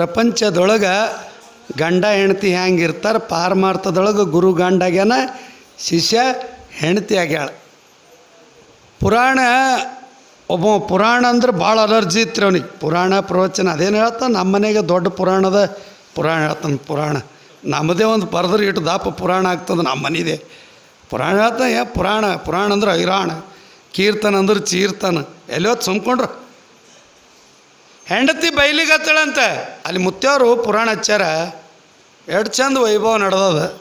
ಪ್ರಪಂಚದೊಳಗೆ ಗಂಡ ಹೆಂಡತಿ ಹೆಂಗಿರ್ತಾರೆ ಪಾರಮಾರ್ಥದೊಳಗೆ ಗುರು ಗಂಡಾಗ್ಯಾನ, ಶಿಷ್ಯ ಹೆಂಡತಿ ಆಗ್ಯಾಳ. ಪುರಾಣ, ಒಬ್ಬ ಪುರಾಣ ಅಂದ್ರೆ ಭಾಳ ಅಲರ್ಜಿ ಇತ್ತು ಅವನಿಗೆ. ಪುರಾಣ ಪ್ರವಚನ ಅದೇನು ಹೇಳ್ತಾನೆ, ನಮ್ಮ ಮನೆಗೆ ದೊಡ್ಡ ಪುರಾಣದ ಪುರಾಣ ಹೇಳ್ತಾನೆ ಪುರಾಣ. ನಮ್ಮದೇ ಒಂದು ಬರೆದ್ರೆ ಇಟ್ಟು ದಾಪ ಪುರಾಣ ಆಗ್ತದೆ ನಮ್ಮ ಮನಿದೆ. ಪುರಾಣ ಹೇಳ್ತಾನೆ, ಏ ಪುರಾಣ ಪುರಾಣ ಅಂದ್ರೆ ಐರಾಣ ಕೀರ್ತನ ಅಂದ್ರೆ ಚೀರ್ತನ. ಎಲ್ಲೋ ಸುಮ್ಕೊಂಡ್ರು. ಹೆಂಡತಿ ಬೈಲಿಗತ್ತಳಂತೆ ಅಲ್ಲಿ ಮುತ್ಯವರು ಪುರಾಣ ಹಚ್ಚಾರ ಎರಡು ಚಂದ ವೈಭವ ನಡೆದದ.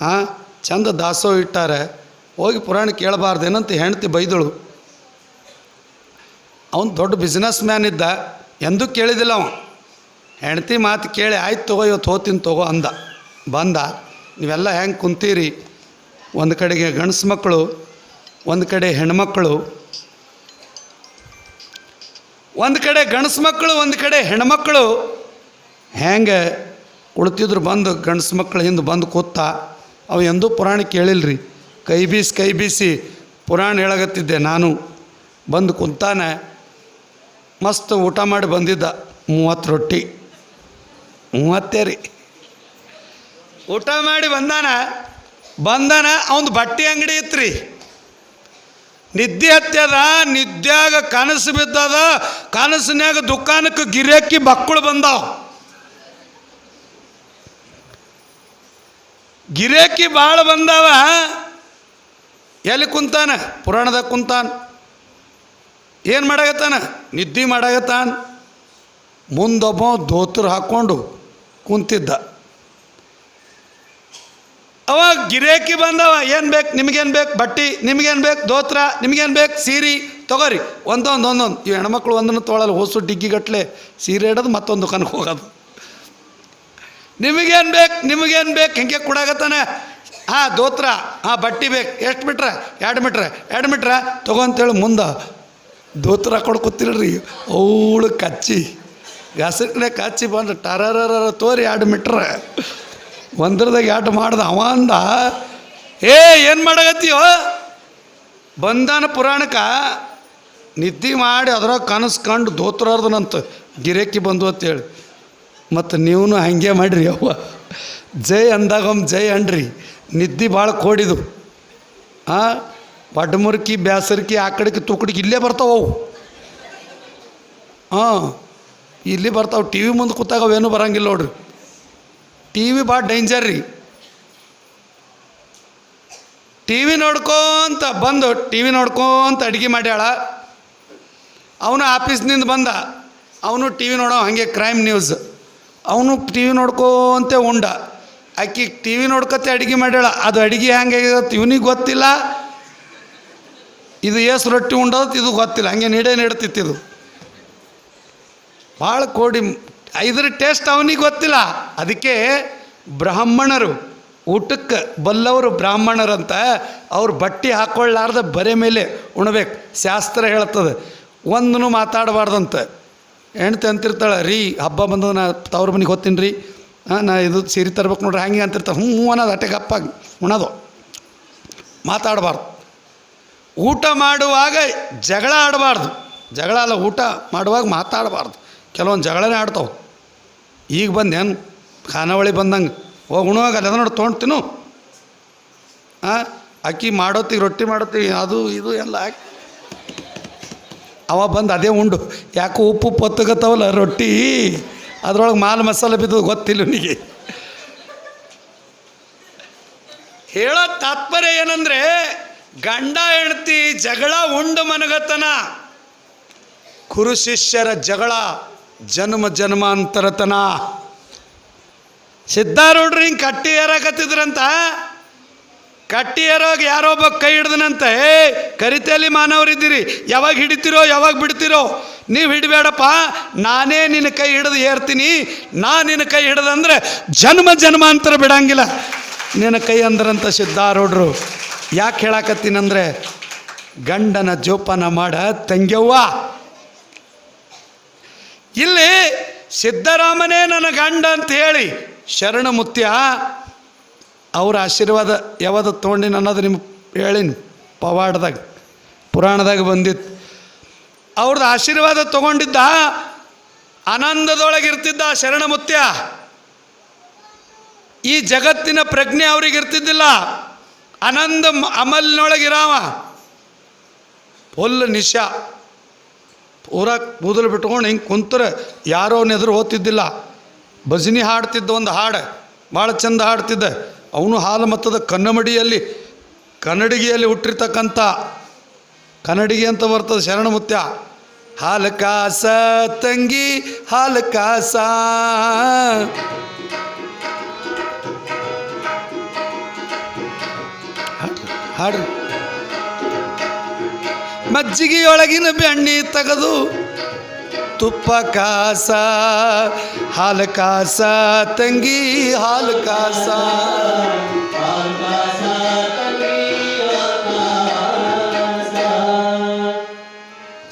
ಹಾಂ ಚಂದ ದಾಸೋ ಇಟ್ಟಾರೆ. ಹೋಗಿ ಪುರಾಣ ಕೇಳಬಾರ್ದೇನಂತ ಹೆಂಡತಿ ಬೈದಳು. ಅವನು ದೊಡ್ಡ ಬಿಸ್ನೆಸ್ ಮ್ಯಾನ್ ಇದ್ದ. ಎಂದೂ ಕೇಳಿದಿಲ್ಲ ಅವನು. ಹೆಂಡತಿ ಮಾತು ಕೇಳಿ, ಆಯ್ತು ತಗೋ, ಇವತ್ತು ಹೋಗ್ತೀನಿ ತಗೋ, ಅಂದ. ಬಂದ. ನೀವೆಲ್ಲ ಹೆಂಗೆ ಕುಂತೀರಿ? ಒಂದು ಕಡೆಗೆ ಗಂಡಸು ಮಕ್ಕಳು, ಒಂದು ಕಡೆ ಹೆಣ್ಮಕ್ಕಳು ಒಂದು ಕಡೆ ಗಂಡಸು ಮಕ್ಕಳು, ಒಂದು ಕಡೆ ಹೆಣ್ಮಕ್ಕಳು ಹೆಂಗೆ ಉಳ್ತಿದ್ರು ಬಂದು, ಗಂಡಸು ಮಕ್ಕಳು ಹಿಂದೆ ಬಂದು ಕೂತ, ಅವ ಎಂದೂ ಪುರಾಣ ಕೇಳಿಲ್ರಿ. ಕೈ ಬೀಸಿ ಕೈ ಬೀಸಿ ಪುರಾಣ ಹೇಳಗತ್ತಿದ್ದೆ ನಾನು. ಬಂದು ಕುಂತಾನೆ, ಮಸ್ತ್ ಊಟ ಮಾಡಿ ಬಂದಿದ್ದ, ಮೂವತ್ತು ರೊಟ್ಟಿ. ಮೂವತ್ತೇ ರೀ. ಊಟ ಮಾಡಿ ಬಂದಾನ ಬಂದಾನ ಅವನು ಬಟ್ಟೆ ಅಂಗಡಿ ಇತ್ರಿ. ನಿದ್ದೆ ಹತ್ಯದ ನಿದ್ಯಾಗ ಕನಸು ಬಿದ್ದದ ಕನಸಿನ್ಯಾಗ ದುಕಾನಕ್ಕೆ ಗಿರಾಕಿ ಮಕ್ಕಳು ಬಂದಾವ. ಗಿರಾಕಿ ಭಾಳ ಬಂದಾವ. ಎಲ್ಲಿ ಕುಂತಾನ? ಪುರಾಣದಾಗ ಕುಂತಾನ. ಏನು ಮಾಡಾಗತ್ತಾನ ನಿದ್ದೆ ಮಾಡಾಗತ್ತಾನ ಮುಂದೊಬ್ಬ ಧೋತ್ರ ಹಾಕ್ಕೊಂಡು ಕುಂತಿದ್ದ. ಅವ ಗಿರೇಕಿ ಬಂದವ. ಏನು ಬೇಕು? ನಿಮಗೇನು ಬೇಕು? ಬಟ್ಟಿ? ನಿಮಗೇನು ಬೇಕು? ಧೋತ್ರ ನಿಮಗೇನು ಬೇಕು? ಸೀರೆ? ತಗೋರಿ. ಒಂದೊಂದು ಒಂದೊಂದು. ಇವು ಹೆಣ್ಮಕ್ಳು ಒಂದನ್ನು ತೊಗೊಳಲ್ಲ, ಹೊಸು ಡಿಗ್ಗಿಗಟ್ಲೆ ಸೀರೆ ಇಡೋದು ಮತ್ತೊಂದು ದುಕಾನಕ್ಕೆ ಹೋಗೋದು. ನಿಮಗೇನು ಬೇಕು ನಿಮಗೇನು ಬೇಕು, ಹಿಂಗೆ ಕೊಡಾಗತ್ತಾನೆ ಹಾಂ, ದೋತ್ರ, ಹಾಂ, ಬಟ್ಟೆ ಬೇಕು. ಎಷ್ಟು ಮೀಟ್ರ ಎರಡು ಮೀಟ್ರ ಎರಡು ಮೀಟ್ರ ತಗೋ ಅಂತೇಳಿ ಮುಂದೆ ದೋತ್ರ ಹಾಕೊಂಡು ಕೂತಿರ್ರಿ ಅವಳು ಕಚ್ಚಿ. ಗಸಕ್ನೆ ಕಚ್ಚಿ ಬಂದು ಟರರ ತೋರಿ ಎರಡು ಮೀಟ್ರ ಒಂದ್ರದಾಗ ಎರಡು ಮಾಡ್ದ ಅವ ಅಂದ ಏ, ಏನು ಮಾಡಾಗತ್ತೀಯೋ ಬಂದಾನ ಪುರಾಣಕ್ಕೆ. ನಿದ್ದೆ ಮಾಡಿ ಅದ್ರಾಗ ಕನಸು ಕಂಡು ಧೋತ್ರಾರ್ದನಂತ ಗಿರೇಕಿ ಬಂದು ಅಂತೇಳಿ. ಮತ್ತು ನೀವು ಹಂಗೆ ಮಾಡಿರಿ ಅವ್ವ. ಜೈ ಅಂದಾಗೊಮ್ಮೆ ಜೈ ಅನ್ರಿ. ನಿದ್ದೆ ಭಾಳ ಕೋಡಿದು. ಹಾಂ ಪಡ್ಮುರ್ಕಿ, ಬ್ಯಾಸರ್ಕಿ ಆ ಕಡೆಗೆ ತುಕಡಿಗೆ ಇಲ್ಲೇ ಬರ್ತಾವೆ ಅವು. ಹಾಂ, ಇಲ್ಲಿ ಬರ್ತಾವೆ. ಟಿ ವಿ ಮುಂದೆ ಕೂತಾಗ ಅವೇನು ಬರಂಗಿಲ್ಲ ನೋಡ್ರಿ. ಟಿ ವಿ ಭಾಳ ಡೇಂಜರ್ ರೀ. ಟಿ ವಿ ನೋಡ್ಕೊಂತ ಬಂದು, ಟಿ ವಿ ನೋಡ್ಕೊಂತ ಅಡುಗೆ ಮಾಡ್ಯಾಳ. ಅವನು ಆಫೀಸ್ನಿಂದ ಬಂದ. ಅವನು ಟಿ ವಿ ನೋಡೋ ಹಾಗೆ ಕ್ರೈಮ್ ನ್ಯೂಸ್ ಅವನು ಟಿ ವಿ ನೋಡ್ಕೋಂತೆ ಉಂಡ. ಆಕಿ ಟಿ ವಿ ನೋಡ್ಕೊತೆ ಅಡುಗೆ ಮಾಡ್ಯಾಳ. ಅದು ಅಡುಗೆ ಹೆಂಗೆ ಇವನಿಗೆ ಗೊತ್ತಿಲ್ಲ. ಇದು ಏಸು ರೊಟ್ಟಿ ಉಂಡೋದು ಇದು ಗೊತ್ತಿಲ್ಲ. ಹಂಗೆ ನೀಡೇ ಇದು. ಭಾಳ ಕೋಡಿ ಇದ್ರ ಟೇಸ್ಟ್ ಅವನಿಗೆ ಗೊತ್ತಿಲ್ಲ. ಅದಕ್ಕೆ ಬ್ರಾಹ್ಮಣರು, ಊಟಕ್ಕೆ ಬಲ್ಲವರು ಬ್ರಾಹ್ಮಣರಂತ ಅವ್ರು ಬಟ್ಟೆ ಹಾಕ್ಕೊಳ್ಳಾರ್ದ ಬರೆ ಮೇಲೆ ಉಣಬೇಕು. ಶಾಸ್ತ್ರ ಹೇಳ್ತದೆ. ಒಂದೂ ಮಾತಾಡಬಾರ್ದಂತ. ಹೆಣ್ತಿ ಅಂತಿರ್ತಾಳೆ, ರೀ, ಹಬ್ಬ ಬಂದದ ನಾ ತವ್ರ ಮನೆಗೆ ಹೋಗ್ತೀನಿ ರೀ. ಹಾಂ ನಾ ಇದು ಸೀರೆ ತರ್ಬೇಕು ನೋಡ್ರಿ ಹಂಗೆ ಅಂತಿರ್ತಾಳೆ. ಹ್ಞೂ ಹ್ಞೂ ಅನ್ನೋದು ಅಟ್ಟೆ ಗಪ್ಪಾಗಿ ಉಣೋದು. ಮಾತಾಡಬಾರ್ದು. ಊಟ ಮಾಡುವಾಗ ಜಗಳ ಆಡಬಾರ್ದು. ಜಗಳ ಅಲ್ಲ, ಊಟ ಮಾಡುವಾಗ ಮಾತಾಡಬಾರ್ದು. ಕೆಲವೊಂದು ಜಗಳನೇ ಆಡ್ತಾವೆ. ಈಗ ಬಂದೇನು ಖಾನಾವಳಿ ಬಂದಂಗೆ. ಹೋಗಿ ಉಣುವಾಗ ಅಲ್ಲ ನೋಡಿ ತೊಗೊಂಡು ತಿನ್ನು. ಹಾಂ ಅಕ್ಕಿ ಮಾಡೋತ್ತಿಗೆ ರೊಟ್ಟಿ ಮಾಡೋತ್ತಿಗೆ, ಅದು ಇದು ಎಲ್ಲ ಹಾಕಿ. ಅವ ಬಂದು ಅದೇ ಉಂಡು. ಯಾಕೋ ಉಪ್ಪು ಪೊತ್ತಗತ್ತವಲ್ಲ ರೊಟ್ಟಿ? ಅದ್ರೊಳಗೆ ಮಾಲ್ ಮಸಾಲೆ ಬಿದ್ದು ಗೊತ್ತಿಲ್ಲ ನಿನಗೆ. ಹೇಳೋ ತಾತ್ಪರ್ಯ ಏನಂದ್ರೆ ಗಂಡ ಹೆಂಡತಿ ಜಗಳ ಉಂಡು ಮನಗತನ. ಕುರು ಶಿಷ್ಯರ ಜಗಳ ಜನ್ಮ ಜನ್ಮಾಂತರತನ. ಸಿದ್ಧಾರೂಢರು ಹಿಂಗೆ ಕಟ್ಟಿ ಏರಾಕತ್ತಿದ್ರಂತ ಕಟ್ಟಿ ಯಾರೋ ಯಾರೊಬ್ಬ ಕೈ ಹಿಡ್ದನಂತ, ಏ, ಕರಿತೆಯಲ್ಲಿ ಮಾನವರಿದ್ದೀರಿ, ಯಾವಾಗ ಹಿಡಿತೀರೋ, ಯಾವಾಗ ಬಿಡ್ತೀರೋ, ನೀವು ಹಿಡಬೇಡಪ್ಪ, ನಾನೇ ನಿನ್ನ ಕೈ ಹಿಡಿದು ಏರ್ತೀನಿ, ನಾ ನಿನ್ನ ಕೈ ಹಿಡ್ದಂದ್ರೆ ಜನ್ಮ ಜನ್ಮಾಂತರ ಬಿಡಂಗಿಲ್ಲ. ನಿನ್ನ ಕೈ ಅಂದ್ರಂತ ಸಿದ್ಧಾರೂಢರು, ಯಾಕೆ ಹೇಳಾಕತ್ತೀನಂದ್ರೆ, ಗಂಡನ ಜೋಪಾನ ಮಾಡ, ತಂಗ್ಯವ್ವ, ಇಲ್ಲಿ ಸಿದ್ದರಾಮನೇ ನನ್ನ ಗಂಡ ಅಂತ ಹೇಳಿ, ಶರಣ ಮುತ್ಯ ಅವ್ರ ಆಶೀರ್ವಾದ ಯಾವಾಗ ತೊಗೊಂಡಿನ ಅನ್ನೋದು ನಿಮ್ಗೆ ಹೇಳಿನಿ ಪವಾಡದಾಗ, ಪುರಾಣದಾಗ ಬಂದಿತ್ತು. ಅವ್ರದ್ದು ಆಶೀರ್ವಾದ ತೊಗೊಂಡಿದ್ದ, ಆನಂದದೊಳಗಿರ್ತಿದ್ದ ಶರಣಮುತ್ಯ. ಈ ಜಗತ್ತಿನ ಪ್ರಜ್ಞೆ ಅವ್ರಿಗೆ ಇರ್ತಿದ್ದಿಲ್ಲ. ಆನಂದ ಅಮಲ್ನೊಳಗಿರಾವ. ಫುಲ್ ನಿಶ. ಪೂರ ಕೂದಲು ಬಿಟ್ಕೊಂಡು ಹಿಂಗೆ ಕುಂತ್ರೆ ಯಾರೋ ಅವನ ಎದುರು ಓದ್ತಿದ್ದಿಲ್ಲ ಭಜನಿ ಹಾಡ್ತಿದ್ದ ಒಂದು ಹಾಡು, ಭಾಳ ಚಂದ ಹಾಡ್ತಿದ್ದ. ಅವನು ಹಾಲು ಮತ್ತದ ಕನ್ನಮಡಿಯಲ್ಲಿ, ಕನ್ನಡಿಗೆಯಲ್ಲಿ ಹುಟ್ಟಿರ್ತಕ್ಕಂಥ ಕನ್ನಡಿಗೆ ಅಂತ ಬರ್ತದೆ ಶರಣಮುತ್ಯ. ಹಾಲು ಕಾಸ ತಂಗಿ, ಹಾಲು ಕಾಸ. ಹಾಡ್ರಿ ಮಜ್ಜಿಗೆಯೊಳಗಿನ ಬೆಣ್ಣೆ ತೆಗೆದು ತುಪ್ಪ ಕಾಸ, ಹಾಲು ಕಾಸ, ತಂಗಿ ಹಾಲು ಕಾಸ.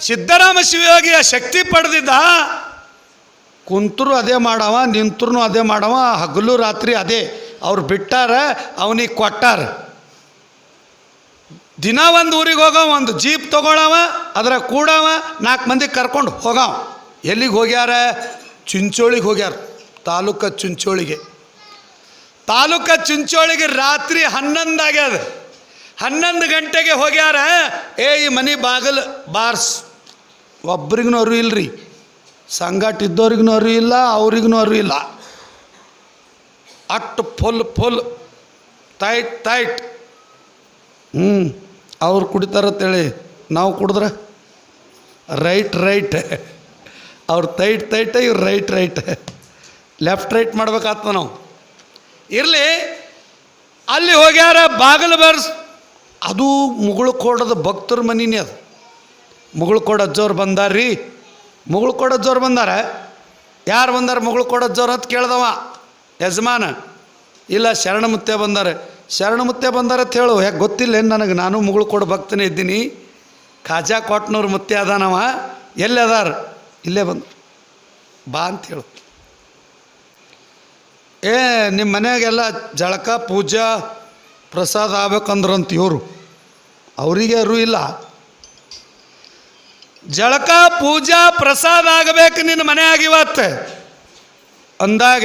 ಸಿದ್ದರಾಮ ಶಿವಯೋಗಿಯ ಶಕ್ತಿ ಪಡೆದಿದ್ದ, ಕುಂತರು ಅದೇ ಮಾಡವ ನಿಂತರೂ ಅದೇ ಮಾಡವ, ಹಗಲು ರಾತ್ರಿ ಅದೇ. ಅವ್ರು ಬಿಟ್ಟಾರ, ಅವನಿಗೆ ಕೊಟ್ಟಾರ. ದಿನ ಒಂದು ಊರಿಗೆ ಹೋಗವ, ಒಂದು ಜೀಪ್ ತೊಗೊಳವ ಅದರ ಕೂಡವ ನಾಲ್ಕು ಮಂದಿ ಕರ್ಕೊಂಡು ಹೋಗವ. ಎಲ್ಲಿಗೆ ಹೋಗ್ಯಾರ? ಚಿಂಚೋಳಿಗೆ ಹೋಗ್ಯಾರ, ತಾಲೂಕ ಚುಂಚೋಳಿಗೆ. ತಾಲೂಕ ಚುಂಚೋಳಿಗೆ ರಾತ್ರಿ ಹನ್ನೊಂದು ಆಗ್ಯದ. ಹನ್ನೊಂದು ಗಂಟೆಗೆ ಹೋಗ್ಯಾರ, ಏ, ಈ ಮನೆ ಬಾಗಲ್ ಬಾರ್ಸ್. ಒಬ್ರಿಗೂ ಅರು ಇಲ್ರಿ. ಸಂಗಾಟ ಇದ್ದವ್ರಿಗೂ ಅರು ಇಲ್ಲ ಅವ್ರಿಗೂ ಅರು ಇಲ್ಲ. At full full, tight tight. ಹ್ಞೂ ಅವ್ರು ಕುಡಿತಾರತ್ತೇಳಿ ನಾವು ಕುಡಿದ್ರೆ? Right right. ಅವ್ರು ತೈಟ್ ತೈಟ ಇವ್ರು ರೈಟ್ ರೈಟ್ ಲೆಫ್ಟ್ ರೈಟ್ ಮಾಡ್ಬೇಕಾಗ್ತದೆ ನಾವು. ಇರಲಿ, ಅಲ್ಲಿ ಹೋಗ್ಯಾರ ಬಾಗಿಲು ಬರ್ಸ್. ಅದು ಮುಗುಳ್ಕೋಡದ ಭಕ್ತರ ಮನಿನೇ ಅದು. ಮುಗುಳ್ಕೋಡ ಅಜ್ಜವ್ರು ಬಂದಾರ್ರಿ ಮುಗುಳ್ಕೋಡ ಅಜ್ಜವ್ರು ಬಂದಾರ? ಯಾರು ಬಂದಾರ ಮುಗುಳ್ಕೋಡ ಅಜ್ಜವ್ರು ಅಂತ ಕೇಳ್ದವ? ಯಜಮಾನ. ಇಲ್ಲ ಶರಣಮುತ್ಯ ಬಂದಾರೆ. ಶರಣಮುತ್ಯ ಬಂದಾರ ಅಂತ ಹೇಳು. ಯಾಕೆ ಗೊತ್ತಿಲ್ಲ ಏನು ನನಗೆ? ನಾನು ಮುಗುಳ್ಕೋಡ ಭಕ್ತನೇ ಇದ್ದೀನಿ. ಖಾಜಾ ಕೊಟ್ನವ್ರ ಮುತ್ತೆ ಅದಾನವ. ಎಲ್ಲಿ ಅದಾರ? ಇಲ್ಲೇ ಬಂದು, ಬಾ ಅಂತ ಹೇಳು. ಏ ನಿಮ್ಮ ಮನೆಯಾಗೆಲ್ಲ ಜಳಕ, ಪೂಜಾ, ಪ್ರಸಾದ ಆಗ್ಬೇಕಂದ್ರಂತ ಇವರು. ಅವರಿಗೆ ಅರು ಇಲ್ಲ. ಜಳಕ, ಪೂಜಾ, ಪ್ರಸಾದ ಆಗಬೇಕು ನಿನ್ನ ಮನೆಯಾಗ ಇವತ್ತೆ. ಅಂದಾಗ,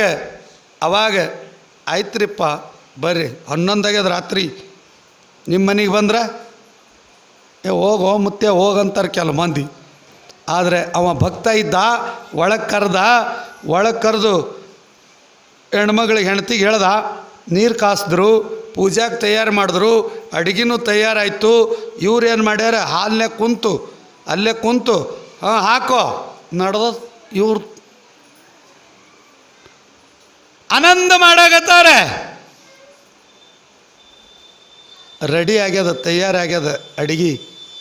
ಅವಾಗ, ಆಯ್ತ್ರಿಪ್ಪ, ಬರ್ರಿ ಹನ್ನೊಂದಾಗ್ಯದ ರಾತ್ರಿ. ನಿಮ್ಮ ಮನೆಗೆ ಬಂದ್ರೆ, ಏ ಹೋಗೋ ಮತ್ತೆ ಹೋಗಂತಾರೆ ಕೆಲ ಮಂದಿ. ಆದರೆ ಅವ ಭಕ್ತ ಇದ್ದ, ಒಳಗೆ ಕರೆದ, ಒಳಗೆ ಕರೆದು ಹೆಣ್ಮಗಳಿಗೆ ಹೆಣ್ತಿಗೆ ಹೇಳ್ದ, ನೀರು ಕಾಸಿದ್ರು, ಪೂಜಾಗೆ ತಯಾರು ಮಾಡಿದ್ರು, ಅಡುಗೆನೂ ತಯಾರಾಯಿತು, ಇವ್ರು ಏನು ಮಾಡ್ಯಾರ ಹಾಲನ್ನೇ ಕುಂತು, ಅಲ್ಲೇ ಕುಂತು, ಹಾಂ, ಹಾಕೋ, ನಡೆದ ಇವ್ರು. ಆನಂದ ಮಾಡಾಕತ್ತಾರೆ. ರೆಡಿ ಆಗ್ಯದ ತಯಾರಾಗ್ಯದ ಅಡಿಗೆ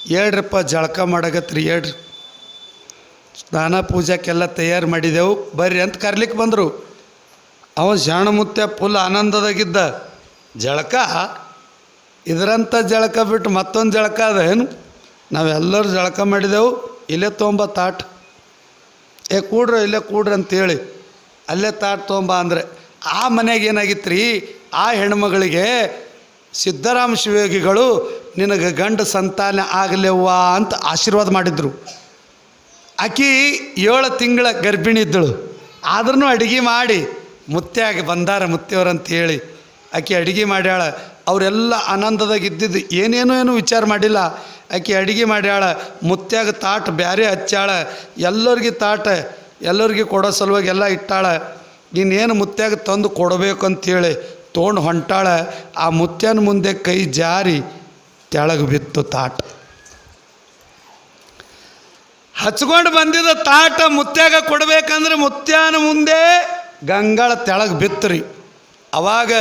ಹೇಳ್ರಪ್ಪ ಜಳಕ ಮಾಡಾಕತ್ರಿ ಹೇಳ್ರಿ ಸ್ನಾನ ಪೂಜಾಕ್ಕೆಲ್ಲ ತಯಾರು ಮಾಡಿದೆವು. ಬರ್ರಿ ಅಂತ ಕರ್ಲಿಕ್ಕೆ ಬಂದರು. ಅವ ಶಾಣಮುತ್ಯ ಫುಲ್ ಆನಂದದಾಗಿದ್ದ. ಜಳಕ ಇದರಂಥ ಜಳಕ ಬಿಟ್ಟು ಮತ್ತೊಂದು ಜಳಕ ಅದ ಏನು? ನಾವೆಲ್ಲರೂ ಜಳಕ ಮಾಡಿದೆವು. ಇಲ್ಲೇ ತೊಂಬ ತಾಟ್. ಏ ಕೂಡ್ರ, ಇಲ್ಲೇ ಕೂಡ್ರಿ ಅಂತೇಳಿ. ಅಲ್ಲೇ ತಾಟ್ ತೊಂಬ ಅಂದರೆ, ಆ ಮನೆಗೆ ಏನಾಗಿತ್ತು ರೀ ಆ ಹೆಣ್ಮಗಳಿಗೆ ಸಿದ್ದರಾಮ ಶಿವಯೋಗಿಗಳು, ನಿನಗೆ ಗಂಡ ಸಂತಾನ ಆಗಲೆವ್ವ ಅಂತ ಆಶೀರ್ವಾದ ಮಾಡಿದರು. ಆಕಿ ಏಳು ತಿಂಗಳ ಗರ್ಭಿಣಿ ಇದ್ದಳು. ಆದ್ರೂ ಅಡುಗೆ ಮಾಡಿ ಮುತ್ತೆಯಾಗಿ ಬಂದಾರ ಮುತ್ತೆಯವ್ರು ಅಂತ ಹೇಳಿ. ಆಕೆ ಅಡುಗೆ ಮಾಡ್ಯಾಳ. ಅವರೆಲ್ಲ ಆನಂದದಾಗ ಇದ್ದಿದ್ದು ಏನೇನೋ ಏನೂ ವಿಚಾರ ಮಾಡಿಲ್ಲ. ಆಕೆ ಅಡುಗೆ ಮಾಡ್ಯಾಳ. ಮುತ್ಯಾಗ ತಾಟ ಬ್ಯಾರೆ ಹಚ್ಚಾಳ. ಎಲ್ಲರಿಗೆ ತಾಟ, ಎಲ್ಲರಿಗೆ ಕೊಡೋ ಸಲುವಾಗಿ ಎಲ್ಲ ಇಟ್ಟಾಳ. ಇನ್ನೇನು ಮುತ್ಯಾಗ ತಂದು ಕೊಡಬೇಕು ಅಂತೇಳಿ ತೊಗೊಂಡು ಹೊಂಟಾಳ. ಆ ಮುತ್ಯನ ಮುಂದೆ ಕೈ ಜಾರಿ ತೆಳಗೆ ಬಿತ್ತು ತಾಟ. ಹಚ್ಕೊಂಡು ಬಂದಿದ್ದ ತಾಟ ಮುತ್ಯಾಗ ಕೊಡ್ಬೇಕಂದ್ರೆ ಮುತ್ಯಾನ ಮುಂದೆ ಗಂಗಳ ತೆಳಗೆ ಬಿತ್ತರಿ. ಅವಾಗ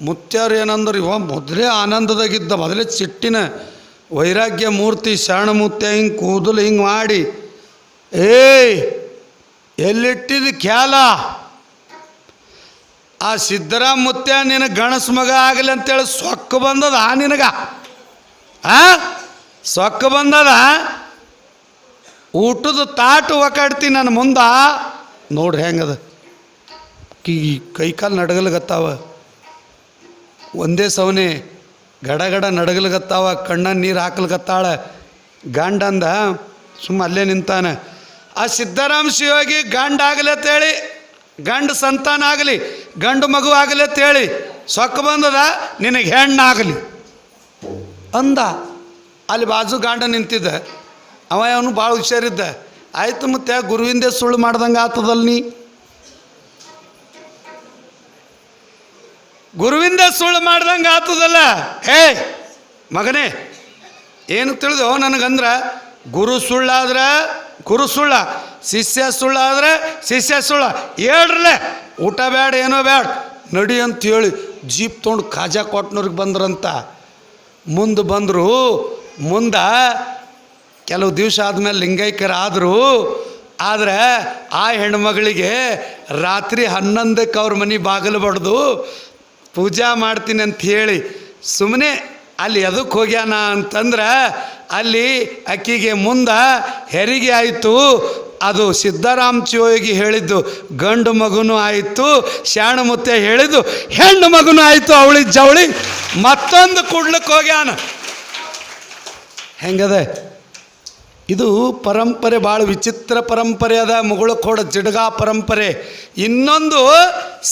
ಮುತ್ಯಾರು ಏನಂದ್ರೆ, ಇವ ಮೊದಲೇ ಆನಂದದಾಗಿದ್ದ, ಮೊದಲೇ ಚಿಟ್ಟಿನ ವೈರಾಗ್ಯ ಮೂರ್ತಿ ಶರಣಮುತ್ಯ ಹಿಂಗೆ ಕೂದಲು ಹಿಂಗೆ ಮಾಡಿ, ಏಯ್, ಎಲ್ಲಿಟ್ಟಿದ ಖ್ಯಾಲ? ಆ ಸಿದ್ದರಾಮ ಮುತ್ಯ ನಿನ್ನ ಗಣಸ ಮಗ ಆಗಲಿ ಅಂತೇಳಿ ಸೊಕ್ಕ ಬಂದದ ನಿನಗ? ಆ? ಸೊಕ್ಕ ಬಂದದ ಊಟದ ತಾಟು ಒಕಾಡ್ತಿ ನನ್ನ ಮುಂದ. ನೋಡ್ರಿ ಹೆಂಗದ? ಕೀ ಕೈ ಕಾಲು ನಡಗಲ್ಗತ್ತಾವ. ಒಂದೇ ಸವನೆ ಗಡ ಗಡ ನಡಗಲ್ಗತ್ತಾವ ಕಣ್ಣ ನೀರು ಹಾಕಲ್ಗತ್ತಾಳ. ಗಂಡಂದ ಸುಮ್ಮ ಅಲ್ಲೇ ನಿಂತಾನೆ. ಆ ಸಿದ್ದರಾಮ ಶಿವಾಗಿ ಗಂಡ ಆಗಲಿ ಅಂತೇಳಿ ಗಂಡು ಸಂತಾನ ಆಗಲಿ, ಗಂಡು ಮಗು ಆಗಲಿ ಅಂತೇಳಿ ಸೊಕ್ಕ ಬಂದದ, ನಿನಗೆ ಹೆಣ್ಣಾಗಲಿ. ಅಂದ. ಅಲ್ಲಿ ಬಾಜು ಗಾಂಡ ನಿಂತಿದ್ದ. ಅವ ಅವನು ಭಾಳ ಹುಷಾರಿದ್ದ ಆಯ್ತು ಮತ್ತೆ ಗುರುವಿಂದೆ ಸುಳ್ಳು ಮಾಡ್ದಂಗೆ ಆತದಲ್ ನೀ? ಗುರುವಿಂದ ಸುಳ್ಳು ಮಾಡ್ದಂಗೆ ಆತದಲ್ಲ? ಹೇ, ಮಗನೇ, ಏನು ತಿಳಿದು ನನಗಂದ್ರೆ ಗುರು ಸುಳ್ಳಾದ್ರೆ ಗುರು ಸುಳ್ಳ, ಶಿಷ್ಯ ಸುಳ್ಳಾದ್ರೆ ಶಿಷ್ಯ ಸುಳ್ಳ. ಹೇಳ್ರಲ್ಲೇ, ಊಟ ಬೇಡ ಏನೋ ಬೇಡ ನಡಿ ಅಂತ ಹೇಳಿ ಜೀಪ್ ತೊಗೊಂಡು ಖಾಜಾ ಕೊಟ್ನವ್ರಿಗೆ ಬಂದ್ರಂತ. ಮುಂದೆ ಬಂದರು, ಮುಂದೆ ಕೆಲವು ದಿವಸ ಆದಮೇಲೆ ಲಿಂಗೈಕ್ಯರಾದರೂ ಆದರೆ ಆ ಹೆಣ್ಮಗಳಿಗೆ ರಾತ್ರಿ ಹನ್ನೊಂದಕ್ಕೆ ಅವ್ರ ಮನೆ ಬಾಗಿಲು ಬಡ್ದು ಪೂಜಾ ಮಾಡ್ತೀನಿ ಅಂತ ಹೇಳಿ ಸುಮ್ಮನೆ ಅಲ್ಲಿ ಎದಕ್ಕೆ ಹೋಗ್ಯಾನ ಅಂತಂದ್ರೆ ಅಲ್ಲಿ ಅಕ್ಕಿಗೆ ಮುಂದೆ ಹೆರಿಗೆ ಆಯಿತು. ಅದು ಸಿದ್ದರಾಮಚಿಯೋಗಿ ಹೇಳಿದ್ದು, ಗಂಡು ಮಗುನೂ ಆಯಿತು, ಶಾಣಮುತ್ತೆ ಹೇಳಿದ್ದು, ಹೆಣ್ಣು ಮಗುನೂ ಆಯಿತು, ಅವಳಿ ಜವಳಿ ಮತ್ತೊಂದು ಕುಡ್ಲಕ್ಕೆ ಹೋಗ್ಯಾನ. ಹೆಂಗದೆ? ಇದು ಪರಂಪರೆ ಭಾಳ ವಿಚಿತ್ರ ಪರಂಪರೆ ಅದ ಮುಗುಳು ಕೊಡ ಜಿಡ್ಗಾ ಪರಂಪರೆ. ಇನ್ನೊಂದು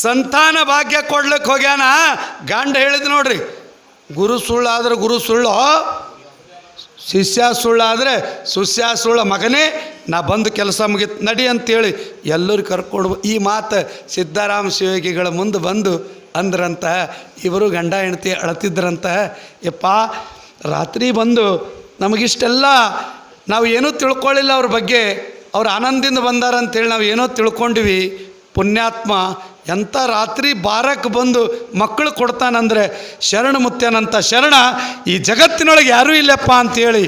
ಸಂತಾನ ಭಾಗ್ಯ ಕೊಡ್ಲಿಕ್ಕೆ ಹೋಗ್ಯಾನ, ಗಂಡ ಹೇಳಿದ್ ನೋಡ್ರಿ, ಗುರು ಸುಳ್ಳಾದ್ರೆ ಗುರು ಸುಳ್ಳು, ಶಿಷ್ಯ ಸುಳ್ಳಾದರೆ ಸುಷ್ಯ ಸುಳ್ಳ, ಮಗನೇ, ನಾ ಬಂದು ಕೆಲಸ ಮುಗಿತ್, ನಡಿ ಅಂತೇಳಿ ಎಲ್ಲರೂ ಕರ್ಕೊಂಡು ಈ ಮಾತು ಸಿದ್ದರಾಮ ಶಿವಗಿಗಳ ಮುಂದೆ ಬಂದು ಅಂದ್ರಂತ, ಇವರು ಗಂಡ ಹೆಂಡತಿ ಅಳತಿದ್ರಂತ ಯಪ್ಪ ರಾತ್ರಿ ಬಂದು ನಮಗಿಷ್ಟೆಲ್ಲ ನಾವು ಏನೂ ತಿಳ್ಕೊಳ್ಳಿಲ್ಲ ಅವ್ರ ಬಗ್ಗೆ. ಅವ್ರು ಆನಂದಿಂದ ಬಂದಾರ ಅಂತೇಳಿ ನಾವು ಏನೋ ತಿಳ್ಕೊಂಡ್ವಿ. ಪುಣ್ಯಾತ್ಮ ಎಂಥ ರಾತ್ರಿ ಬಾರಕ್ಕೆ ಬಂದು ಮಕ್ಕಳು ಕೊಡ್ತಾನಂದ್ರೆ ಶರಣ ಶರಣ ಈ ಜಗತ್ತಿನೊಳಗೆ ಯಾರೂ ಇಲ್ಲಪ್ಪ ಅಂತೇಳಿ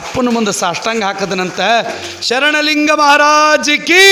ಅಪ್ಪನ ಮುಂದೆ ಸಾಷ್ಟಾಂಗ ಹಾಕದನಂತ. ಶರಣಲಿಂಗ ಮಹಾರಾಜ್ ಕೀ